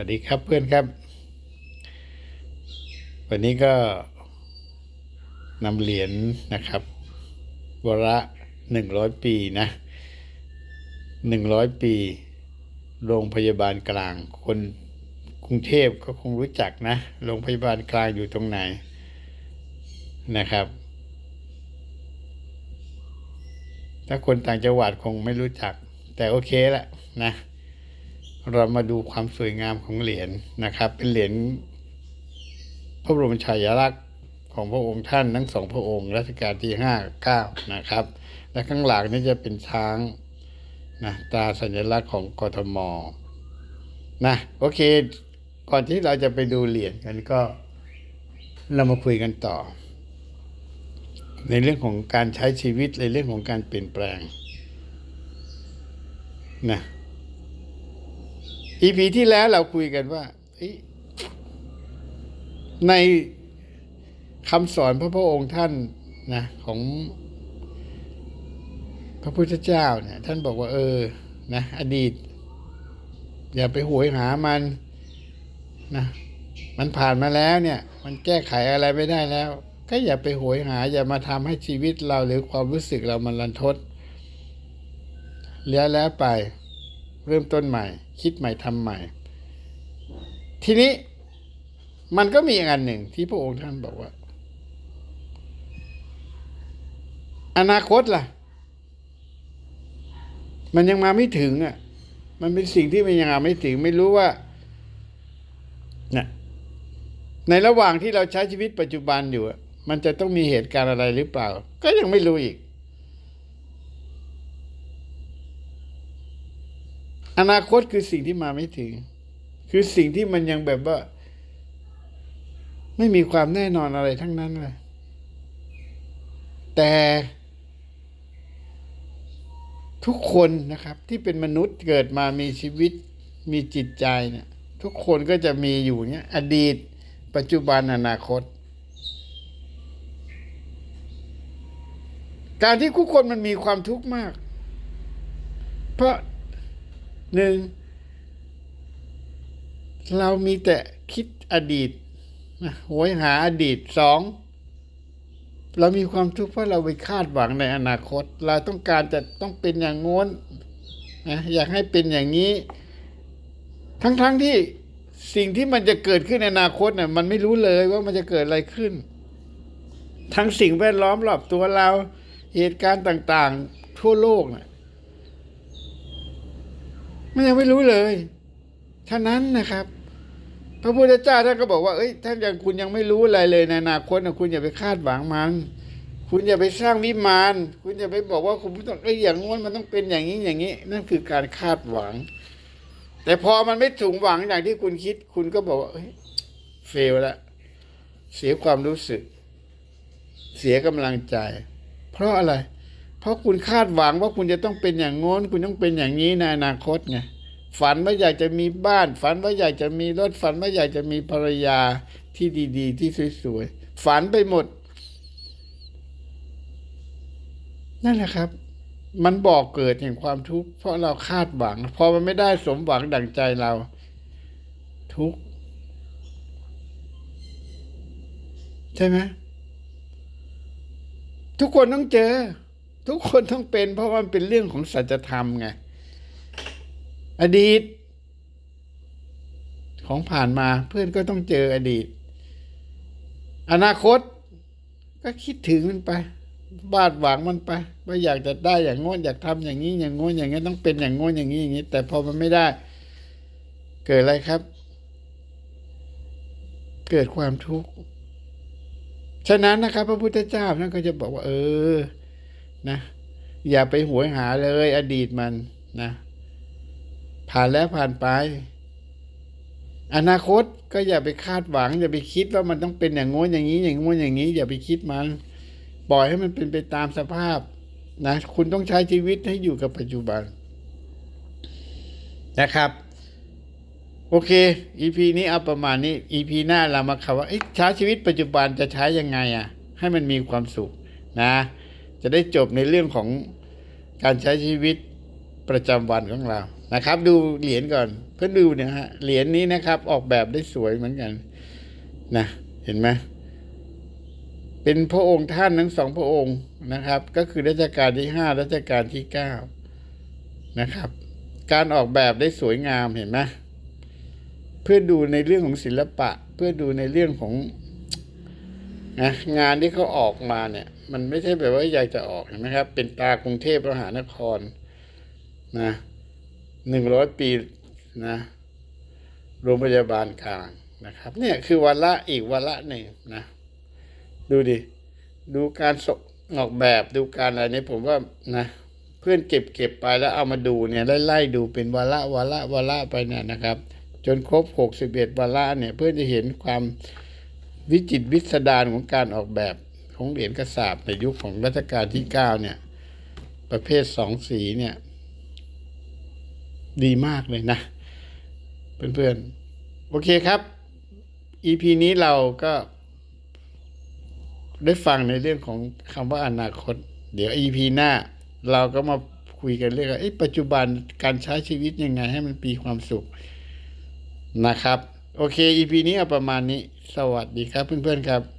วัสดีครับเพื่อนครับ วันนี้ก็นำเหรียญนะครับวระหนึ่งร้อยปีนะหนึ่งร้อยปี โรงพยาบาลกลาง คนกรุงเทพก็คงรู้จักนะ โรงพยาบาลกลางอยู่ตรงไหนนะครับ ถ้าคนต่างจังหวัดคงไม่รู้จัก แต่โอเคละนะ เรามาดูความสวยงามของเหรียญนะครับ เป็นเหรียญพระบรมฉายาลักษณ์ของพระองค์ท่านทั้งสองพระองค์รัชกาลที่ห้าเก้านะครับ และข้างหลังนี่จะเป็นช้างนะตาสัญลักษณ์ของกทมนะโอเค ก่อนที่เราจะไปดูเหรียญกันก็เรามาคุยกันต่อ ในเรื่องของการใช้ชีวิตในเรื่องของการเปลี่ยนแปลงนะ อีพีที่แล้วเราคุยกันว่าในคำสอนพระพุทธองค์ท่านนะของพระพุทธเจ้าเนี่ยท่านบอกว่า เออนะอดีต อย่าไปหวยหามันนะมันผ่านมาแล้วเนี่ย มันแก้ไขอะไรไม่ได้แล้ว ก็อย่าไปโหยหา อย่ามาทำให้ชีวิตเราหรือความรู้สึกเรามันรันทดเหลือแล้วไป เริ่มต้นใหม่ คิดใหม่ทำใหม่ ทีนี้มันก็มีอีกอันหนึ่งที่พระองค์ท่านบอกว่า อนาคตล่ะ มันยังมาไม่ถึงอะ มันเป็นสิ่งที่มันยังมาไม่ถึง ไม่รู้ว่านะในระหว่างที่เราใช้ชีวิตปัจจุบันอยู่ มันจะต้องมีเหตุการณ์อะไรหรือเปล่า ก็ยังไม่รู้อีก อนาคตคือสิ่งที่มาไม่ถึง คือสิ่งที่มันยังแบบว่า ไม่มีความแน่นอนอะไรทั้งนั้นเลย แต่ ทุกคนนะครับ ที่เป็นมนุษย์เกิดมามีชีวิต มีจิตใจเนี่ย ทุกคนก็จะมีอยู่เนี่ย อดีต ปัจจุบันอนาคต การที่ทุกคนมันมีความทุกข์มาก เพราะ หนึ่งเรามีแต่คิดอดีตนะโหยหาอดีตสองเรามีความทุกข์เพราะเราไปคาดหวังในอนาคต เราต้องการจะต้องเป็นอย่างโน้นนะอยากให้เป็นอย่างนี้ ทั้งๆทที่สิ่งที่มันจะเกิดขึ้นในอนาคตเนี่ยมันไม่รู้เลยว่ามันจะเกิดอะไรขึ้น ทั้งสิ่งแวดล้อมรอบตัวเรา เหตุการณ์ต่าง ๆ ทั่วโลกนี่ย มันยังไม่รู้เลยฉะนั้นนะครับ พระพุทธเจ้าท่านก็บอกว่าเอ้ยท่านยังคุณยังไม่รู้อะไรเลยในอนาคตนะคุณอย่าไปคาดหวังมัน คุณอย่าไปสร้างวิมานคุณอย่าไปบอกว่าคุณต้องเอ้อย่างง้นมันต้องเป็นอย่างนี้อย่างนี้ นั่นคือการคาดหวัง แต่พอมันไม่ถึงหวังอย่างที่คุณคิด คุณก็บอกว่าเอ้ยเฟลล้วเสียความรู้สึก เสียกำลังใจ เพราะอะไรเราะคุณคาดหวังว่าคุณจะต้องเป็นอย่างง้น คุณต้องเป็นอย่างนี้ในอนาคตไงฝันว่าอยากจะมีบ้าน ฝันว่าอยากจะมีรถฝันว่าอยากจะมีภรรยาที่ดีๆ ที่สวยๆฝันไปหมด นั่นแหละครับ มันบอกเกิดแห่งความทุกข์เพราะเราคาดหวัง พอมันไม่ได้สมหวังดั่งใจเรา ทุกข์ใช่ไหมทุกคนต้องเจอ ทุกคนต้องเป็น เพราะว่ามันเป็นเรื่องของสัจธรรมไง อดีต ของผ่านมาเพื่อนก็ต้องเจออดีต อนาคต ก็คิดถึงมันไปบาดหวังมันไปว่าอยากจะได้อย่างง้นอยากทำอย่างนี้อย่างง้นอย่างนี้ต้องเป็นอย่างง้นอย่างนี้อย่างนี้ แต่พอมันไม่ได้ เกิดอะไรครับ เกิดความทุกข์ฉะนั้นนะครับ พระพุทธเจ้านั่นก็จะบอกว่า เออ นะ อย่าไปหวยหาเลยอดีตมันนะ ผ่านแล้วผ่านไป อนาคตก็อย่าไปคาดหวัง อย่าไปคิดว่ามันต้องเป็นอย่างโน้นอย่างนี้ อย่างโน้นอย่างนี้ อย่าไปคิดมัน ปล่อยให้มันเป็นไปตามสภาพนะคุณต้องใช้ชีวิตให้อยู่กับปัจจุบันนะครับ โอเค EP นี้เอาประมาณนี้ EP หน้าเรามาคำว่าใช้ชีวิตปัจจุบันจะใช้ยังไงอะ ให้มันมีความสุขนะ จะได้จบในเรื่องของการใช้ชีวิตประจำวันของเรานะครับ ดูเหรียญก่อนเพื่อดูเนี่ยฮะเหรียญนี้นะครับ ออกแบบได้สวยเหมือนกันนะเห็นไหมเป็นพระองค์ท่านทั้งสองพระองค์นะครับ ก็คือรัชกาลที่ห้ารัชกาลที่เก้านะครับ การออกแบบได้สวยงามเห็นไหมเพื่อดูในเรื่องของศิลปะ เพื่อดูในเรื่องของ นะงานที่เขาออกมาเนี่ย มันไม่ใช่แบบว่าอยากจะออกเห็นไหมครับ เป็นตากรุงเทพมหานครนะหนึ่งร้อยปีนะโรงพยาบาลกลางนะครับ เนี่ยคือวันละอีกวันละหนึ่งนะ ดูดิ ดูการสออกแบบดูการอะไรนี้ผมว่านะ เพื่อนเก็บเก็บไปแล้วเอามาดูเนี่ยไล่ๆดูเป็นวาระวาระวาระไปเนี่ยนะครับ จนครบหกสิบเอ็ดวาระเนี่ย เพื่อนจะเห็นความ วิจิตวิสดารของการออกแบบของเหรียญกระสาบในยุคของรัชกาลที่เก้าเนี่ย ประเภทสองสีเนี่ย ดีมากเลยนะ เพื่อนๆ โอเคครับ EP นี้เราก็ ได้ฟังในเรื่องของคำว่าอนาคต เดี๋ยว EP หน้า เราก็มาคุยกันเรื่องว่าเอ๊ะปัจจุบันการใช้ชีวิตยังไงให้มันมีความสุขนะครับ โอเค EP นี้เอาประมาณนี้ สวัสดีครับเพื่อนๆครับ